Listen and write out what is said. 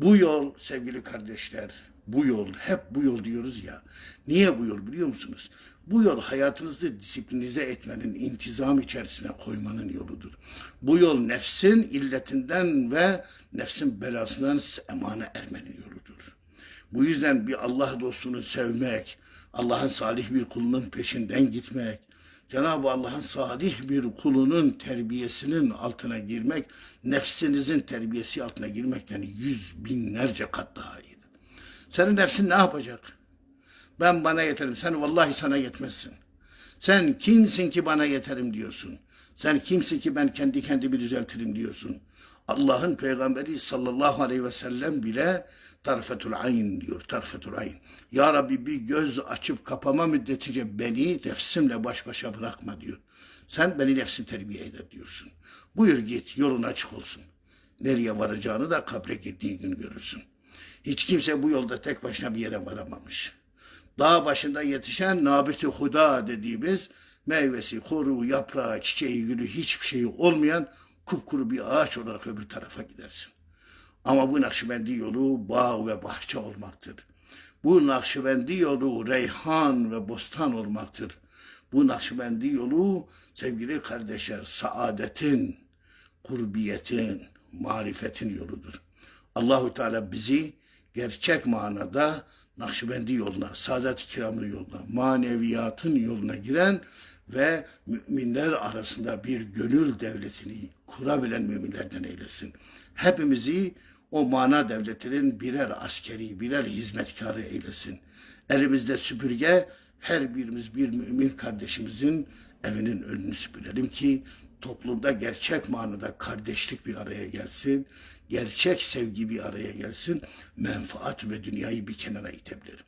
Bu yol sevgili kardeşler, bu yol, hep bu yol diyoruz ya. Niye bu yol biliyor musunuz? Bu yol hayatınızı disiplinize etmenin, intizam içerisine koymanın yoludur. Bu yol nefsin illetinden ve nefsin belasından emane ermenin yoludur. Bu yüzden bir Allah dostunu sevmek, Allah'ın salih bir kulunun peşinden gitmek, Cenab-ı Allah'ın salih bir kulunun terbiyesinin altına girmek, nefsinizin terbiyesi altına girmekten yüz binlerce kat daha iyidir. Senin nefsin ne yapacak? Ben bana yeterim. Sen vallahi sana yetmezsin. Sen kimsin ki bana yeterim diyorsun. Sen kimsin ki ben kendi kendimi düzeltirim diyorsun. Allah'ın peygamberi sallallahu aleyhi ve sellem bile tarfetul ayn diyor. Tarfetul ayn. Ya Rabbi bir göz açıp kapama müddetice beni nefsimle baş başa bırakma diyor. Sen beni nefsim terbiye eder diyorsun. Buyur git yolun açık olsun. Nereye varacağını da kabre girdiğin gün görürsün. Hiç kimse bu yolda tek başına bir yere varamamış. Dağ başında yetişen nabiti huda dediğimiz meyvesi, kuru, yaprağı, çiçeği, gülü hiçbir şeyi olmayan kupkuru bir ağaç olarak öbür tarafa gidersin. Ama bu Nakşibendi yolu bağ ve bahçe olmaktır. Bu Nakşibendi yolu reyhan ve bostan olmaktır. Bu Nakşibendi yolu sevgili kardeşler saadetin, kurbiyetin, marifetin yoludur. Allahu Teala bizi gerçek manada Nakşibendi yoluna, Saadet-i Kiram'ın yoluna, maneviyatın yoluna giren ve müminler arasında bir gönül devletini kurabilen müminlerden eylesin. Hepimizi o mana devletinin birer askeri, birer hizmetkarı eylesin. Elimizde süpürge, her birimiz bir mümin kardeşimizin evinin önünü süpürelim ki toplumda gerçek manada kardeşlik bir araya gelsin, gerçek sevgi bir araya gelsin, menfaat ve dünyayı bir kenara itebilirim.